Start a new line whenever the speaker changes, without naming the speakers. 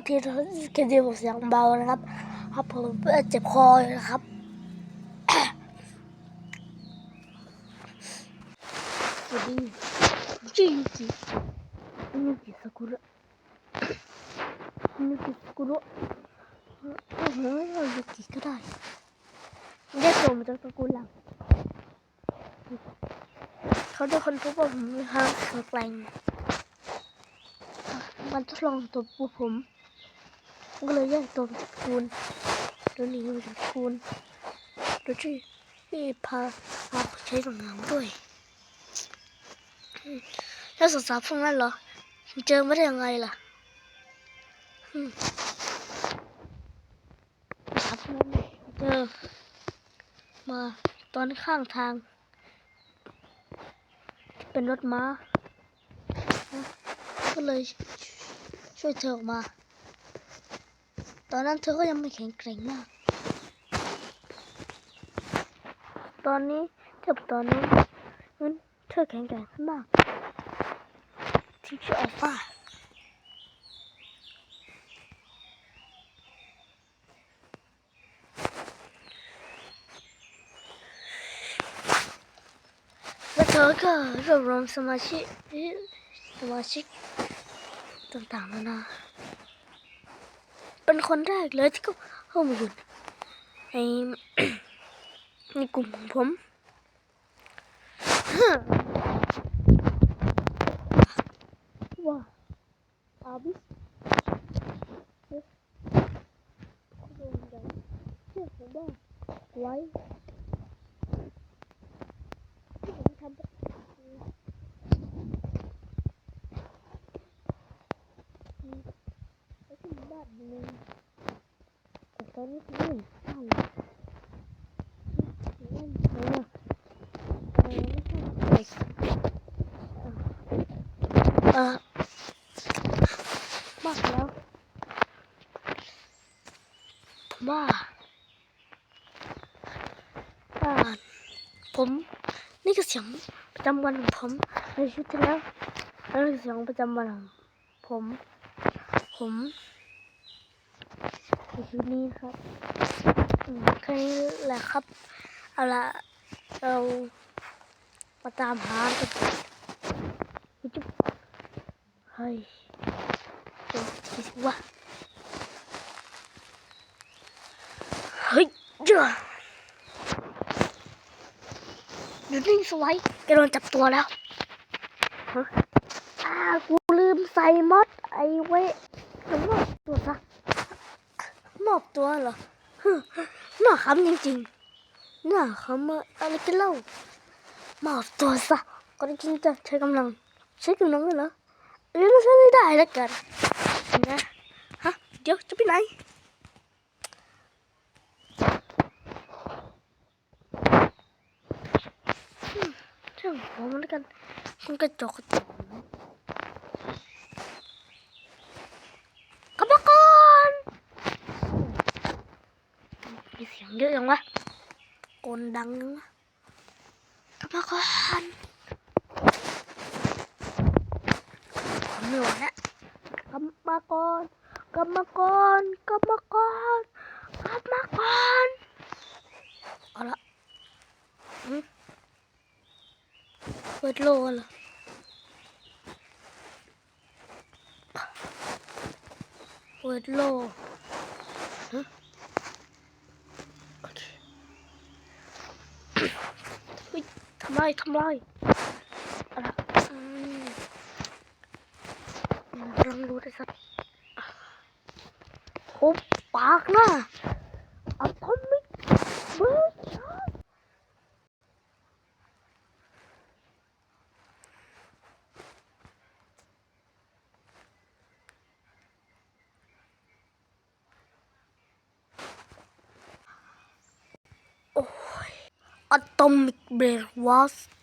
ษทีนะเกมเดียวผมเสียงเบานะครับ ครับผมเจ็บคอยนะครับสวัสดีชื่อยูกิยูกิซากุระยูกิซากุระโอ้โหเรายูกิก็ได้เรียกตัวมาจากตระกูลหลังเขาได้คนพบว่าผมมีพลังแข็งแกร่งมันทดลองตัวผม ก็เลยแยกตัวมาจากตระกูลตัวหนี้มาจากตระกูลโดยที่ที่พาพาใช้หนังงามด้วยแล้วสาวๆพวกนั้นเหรอเจอม่ได้ยังไงล่ะสาวพวกนั้นเจอมาตอนข้างทาง เป็นรถม้า ก็เลยช่วยเธอออกมา ตอนนั้นเธอก็ยังไม่แข็งแกร่งมาก ตอนนี้เทียบตอนนี้นเธอแข็งแกร่งขึ้นมากที่ชออัลฟาและเธอก็รวบรวมสมาชิกสมาชิกต่างๆนานา เป็นคนแรกเลยที่ก็เข้ามาอยู่ในในกลุ่มของผมว้าอาบิสเอ๊ะเขาโดนกันเชื่อผมว่าไว้ที่ผมทำแบบอืมอืมแล้วที่บ้านนึงแต่ตอนนี้ผมไม่เห็นบ้านเลยเล่นไหนอะเออไม่ใช่เออ มากแล้วผมว่าอ่าผมนี่คือเสียงประจำวันของผมในชุดที่แล้วนั่นคือเสียงประจำวันของผมผม ในชุดนี้ครับอืมแค่นี้แหละครับ เอาละเรามาตามหากันจุ๊บเฮ้ยเดี๋ยวคิว่าเฮ้ยเจ้าอยู่นิ่งสไว้แกโดนจับตัวแล้วฮะอ่ากูลืมใส่มอดไอ้ไว้แล้วมอบตัวซะ มอบตัวเหรอฮึน่าขำจริงๆหน่าขำอะไรกันเล่ามอบตัวซะก็จริงจะใช้กำลัง ใช้กำลังเลยเหรอเรียนใช้ไม่ได้แล้วกันนะฮะเดี๋ยวจะไปไหนช่างหัวมันแล้วกันมันกระจกกระจกลับมาก่อนมี เสียงเยอะยังวะโกนดังยังวะกลับมาก่อนผมไม่ไหวแล้วกลับมาก่อนกลับมาก่อนกลับมาก่อนกลับมาก่อนเอาละอืมเปิดโลเหรอเปิดโลฮะโอเคเฮ้ยทำไรทำไรอะอืมลองดูได้สักทุบปากนะตอมิกเบิร์ช โอ้ย